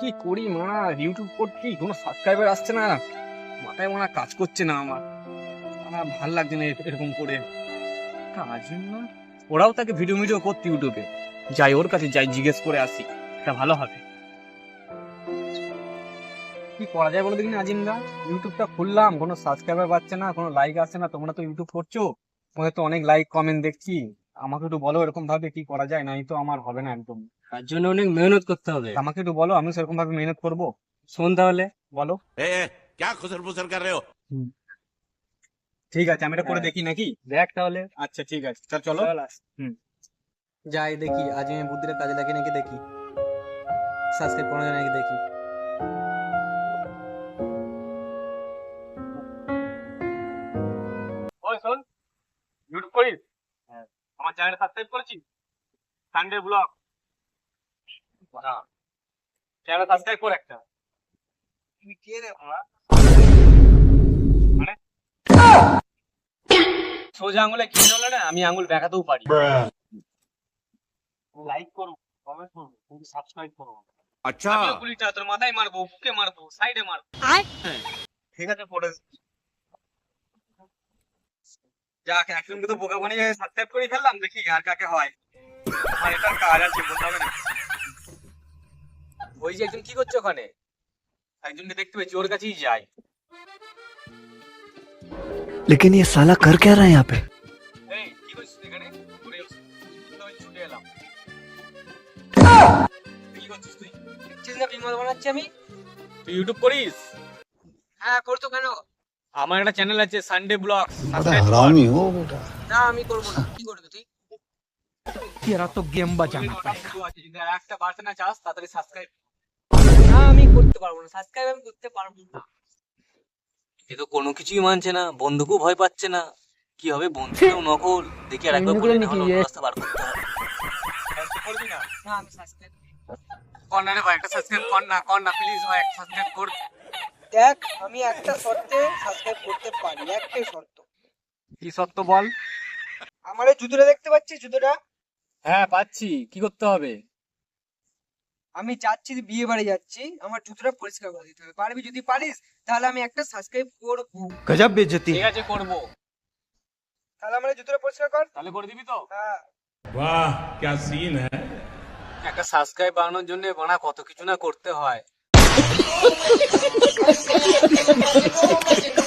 কি করি মানা ইউটিউব করছি, কোনো সাবস্ক্রাইবার আসছে না। মাথায় মনে কাজ করছে না আমার। আমার ভালো লাগছে না এরকম করে। কাজ না ওরাও তাকে ভিডিও ভিডিও করতে ইউটিউবে যাই ওর কাছে যাই, জিজ্ঞেস করে আসি। এটা ভালো হবে। কি করা যায় বলো দেখিনি আজিমদা? ইউটিউবটা খুললাম, কোনো সাবস্ক্রাইবার পাচ্ছে না, কোনো লাইক আসছে না, তোমরা তো ইউটিউব করছ। তোমাদের তো অনেক লাইক কমেন্ট দেখছি। আমাকে একটু বলো এরকম ভাবে কি করা যায় নাই তো আমার হবে না একদম। তার জন্য অনেক মেহনত করতে হবে আমাকে একটু বলো আমি সেরকম ভাবে মেহনত করবো শোন তাহলে বলো ए, ए, क्या खुसर फुसर कर रहे हो ঠিক আছে আমি এটা করে দেখি নাকি দেখ তাহলে আচ্ছা ঠিক আছে চল চলো যাই দেখি আজ আমি বুদ্ধিটা কাজে লাগে নাকি দেখি সাবস্ক্রাইব করা যায় নাকি দেখি ওই শোন ইউটিউব করিস আমার চ্যানেল সাবস্ক্রাইব করেছিস সানডে ব্লগ মানে? সোজা আঙুলে কি হলো না? আমি আঙুল দেখাতেও পারি। লাইক করো কমেন্ট করো কিন্তু সাবস্ক্রাইব করো। আচ্ছা। গুলিটা তোর মাথায় মারবো বুকে মারবো সাইডে মারবো। হ্যাঁ। ঠিক আছে পড়ে যাক একজনকে তো বোকা বানিয়ে সাবস্ক্রাইব করে ফেললাম দেখি আর কাকে হয়। আর কাজ আছে বলতে হবে না। ওই যে একজন কি করছে ওখানে একজনকে দেখতে পেয়েছি ওর কাছেই যাই लेकिन ये साला कर क्या रहा है यहाँ पे এই কি করছিস তুই এখানে ঘুরে এসেছিস। তো আমি ছুটে এলাম কি করছিস তুই দেখছিস না বিমল বানাচ্ছি আমি তুই ইউটিউব করিস হ্যাঁ করতো কেন আমার একটা চ্যানেল আছে সানডে ব্লগ हरामी हो बेटा না আমি করবো না কি করবি তুই तेरा तो गेम যদি আর একটা বাড়তে না চাস তাড়াতাড়ি সাবস্ক্রাইব না আমি করতে পারব না সাবস্ক্রাইব আমি করতে পারব না। এ তো কোনো কিছুই মানছে না বন্ধুকেও ভয় পাচ্ছে না। কি হবে বন্ধুকেও নকল দেখি আর একবার বলে না হলো রাস্তা বার করতে হবে। করবি না আমি সাবস্ক্রাইব কর না রে ভাই একটা সাবস্ক্রাইব কর না কর না প্লিজ ভাই একটা সাবস্ক্রাইব কর। দেখ আমি একটা শর্তে সাবস্ক্রাইব করতে পারি একটাই শর্ত। কি সত্য বল? আমার এই জুতোটা দেখতে পাচ্ছিস জুতোটা? হ্যাঁ পাচ্ছি। কি করতে হবে? আমি যাচ্ছি বিয়ে বাড়ি যাচ্ছি আমার জুতোটা পরিষ্কার করে দিতে হবে। পারবি যদি পারিস তাহলে আমি একটা সাবস্ক্রাইব করব। গজব বেজতি ঠিক আছে করব। তাহলে আমার জুতোটা পরিষ্কার কর। তাহলে করে দিবি তো? হ্যাঁ। বাহ কি সিন হ্যাঁ একটা সাবস্ক্রাইব বানানোর জন্য বানা কত কিছু না করতে হয়।